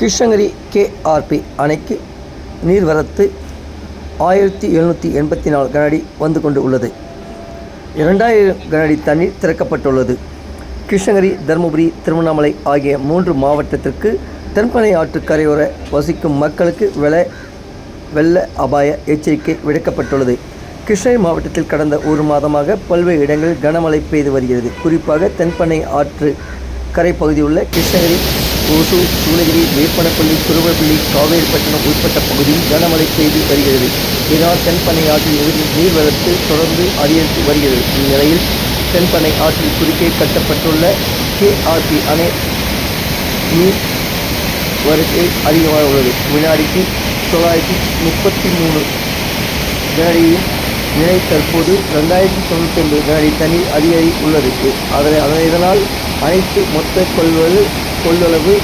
Krishnagiri KRP அணைக்கு நீர்வரத்து ஆயிரத்தி எழுநூற்றி எண்பத்தி நாலு கனஅடி வந்து கொண்டு உள்ளது இரண்டாயிரம் கனஅடி தண்ணீர் திறக்கப்பட்டுள்ளது. கிருஷ்ணகிரி தருமபுரி திருவண்ணாமலை ஆகிய மூன்று மாவட்டத்திற்கு தென்பனை ஆற்று கரையோர வசிக்கும் மக்களுக்கு வெள்ள வெள்ள அபாய எச்சரிக்கை விடுக்கப்பட்டுள்ளது. கிருஷ்ணகிரி மாவட்டத்தில் கடந்த ஒரு மாதமாக பல்வேறு இடங்களில் கனமழை பெய்து வருகிறது. குறிப்பாக தென்பனை ஆற்று கரை பகுதியுள்ள கிருஷ்ணகிரி ஓசூர் சூளகிரி வேப்பனப்பள்ளி திருவள்ளி காவேரிப்பட்டினம் உட்பட்ட பகுதியில் கனமழை பெய்து வருகிறது. இதனால் தென்பனை ஆற்றில் இருந்து நீர்வரத்து தொடர்ந்து அதிகரித்து வருகிறது. இந்நிலையில் தென்பனை ஆற்றில் குறுக்கே கட்டப்பட்டுள்ள கேஆர்பி அணை நீர் வரிசை அதிகமாக உள்ளது. வினாடிக்கு தொள்ளாயிரத்தி முப்பத்தி மூணு வினாடியின் நிலை தற்போது ரெண்டாயிரத்தி தொண்ணூற்றி ஒன்பது வினாடி தண்ணீர் அதிகரி உள்ளது அதனை அதனால் இதனால் அனைத்து மொத்த கொள்வது கொள்ளளவு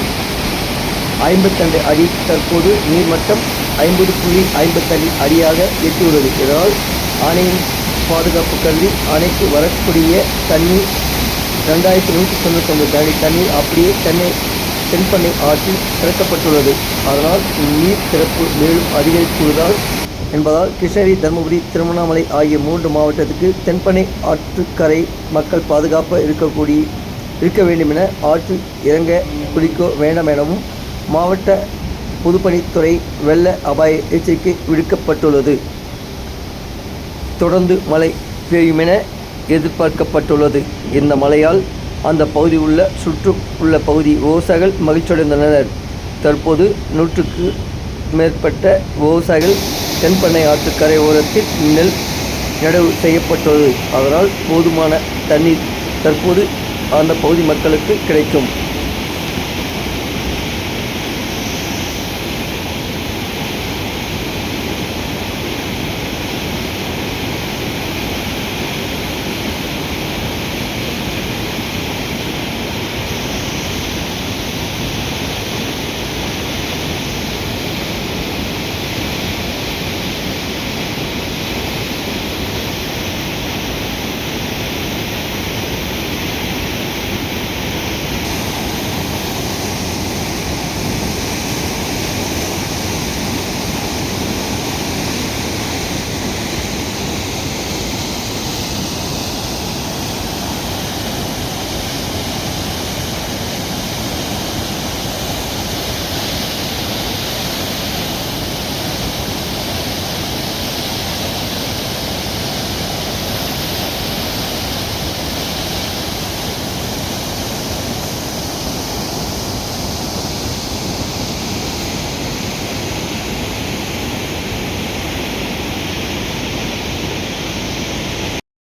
ஐம்பத்தண்டு அடி தற்போது நீர்மட்டம் ஐம்பது புள்ளி ஐம்பத்தஞ்சு அடியாக எட்டியுள்ளது. இதனால் அணையின் பாதுகாப்பு கருதி அணைக்கு வரக்கூடிய தண்ணீர் ரெண்டாயிரத்தி நூற்றி தொண்ணூத்தொம்பது கனடி தண்ணீர் அப்படியே சென்னை தென்பண்ணை ஆற்றில் திறக்கப்பட்டுள்ளது. அதனால் நீர் திறப்பு மேலும் அதிகரித்துள்ளதால் என்பதால் கிருஷ்ணகிரி தருமபுரி திருவண்ணாமலை ஆகிய மூன்று மாவட்டத்துக்கு தென்பண்ணை ஆற்றுக்கரை மக்கள் பாதுகாப்பாக இருக்கக்கூடிய இருக்க வேண்டும் என ஆற்றில் இறங்க குளிக்கோ வேண்டாம் எனவும் மாவட்ட பொதுப்பணித்துறை வெள்ள அபாய எச்சரிக்கை விடுக்கப்பட்டுள்ளது. தொடர்ந்து மழை பெய்யுமென எதிர்பார்க்கப்பட்டுள்ளது. இந்த மழையால் அந்த பகுதி உள்ள சுற்று உள்ள பகுதி விவசாயிகள் மகிழ்ச்சியடைந்தனர். தற்போது நூற்றுக்கு மேற்பட்ட விவசாயிகள் தென்பண்ணை ஆற்று ஓரத்தில் நெல் நடவு செய்யப்பட்டுள்ளது. அதனால் போதுமான தண்ணீர் தற்போது அந்த பகுதி மக்களுக்கு கிடைக்கும்.